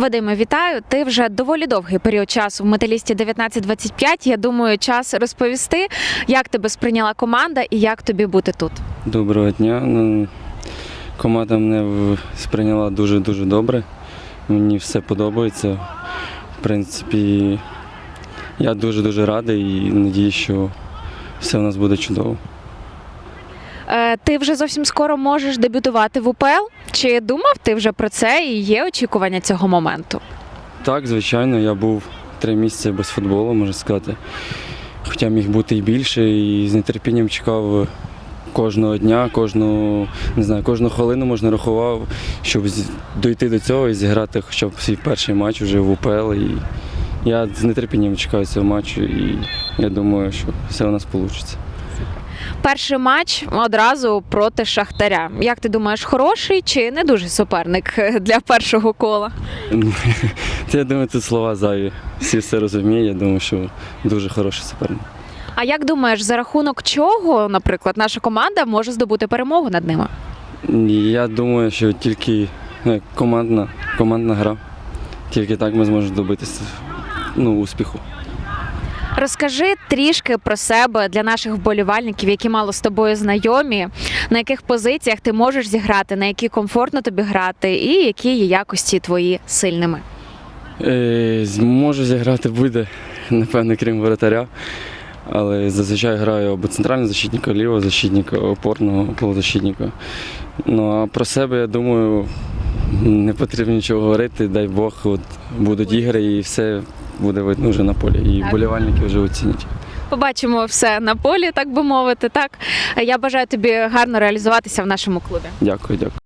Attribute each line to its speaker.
Speaker 1: Вадиме, вітаю. Ти вже доволі довгий період часу в металісті 1925. Я думаю, час розповісти, як тебе сприйняла команда і як тобі бути тут.
Speaker 2: Доброго дня. Ну, команда мене сприйняла дуже-дуже добре. Мені все подобається. В принципі, я дуже-дуже радий і надію, що все у нас буде чудово.
Speaker 1: Е, ти вже зовсім скоро можеш дебютувати в УПЛ. Чи думав ти вже про це і є очікування цього моменту?
Speaker 2: Так, звичайно, я був три місяці без футболу, можна сказати. Хоча міг бути і більше, і з нетерпінням чекав кожного дня, кожну, не знаю, кожну хвилину можна рахував, щоб дойти до цього і зіграти хоча б свій перший матч вже в УПЛ. І я з нетерпінням чекаю цього матчу і я думаю, що все у нас вийде.
Speaker 1: Перший матч одразу проти Шахтаря. Як ти думаєш, хороший чи не дуже суперник е, для першого кола?
Speaker 2: Я думаю, тут слова зайві. Всі все розуміють, я думаю, що дуже хороший суперник.
Speaker 1: А як думаєш, за рахунок чого, наприклад, наша команда може здобути перемогу над ними?
Speaker 2: Я думаю, що тільки ну, командна, командна гра. Тільки так ми зможемо добитися ну, успіху.
Speaker 1: Розкажи трішки про себе для наших вболівальників, які мало з тобою знайомі, на яких позиціях ти можеш зіграти, на які комфортно тобі грати, і які є якості твої сильними.
Speaker 2: Е, зможу зіграти буде, напевно, крім воротаря. Але зазвичай граю або центрального защитника, лівого защитника, опорного полузащитника. Ну а про себе я думаю, не потрібно нічого говорити. Дай Бог, от будуть ігри і все буде видно вже на полі. І
Speaker 1: вболівальники
Speaker 2: болівальники вже оцінять.
Speaker 1: Побачимо все на полі, так би мовити. Так я бажаю тобі гарно реалізуватися в нашому клубі.
Speaker 2: Дякую, дякую.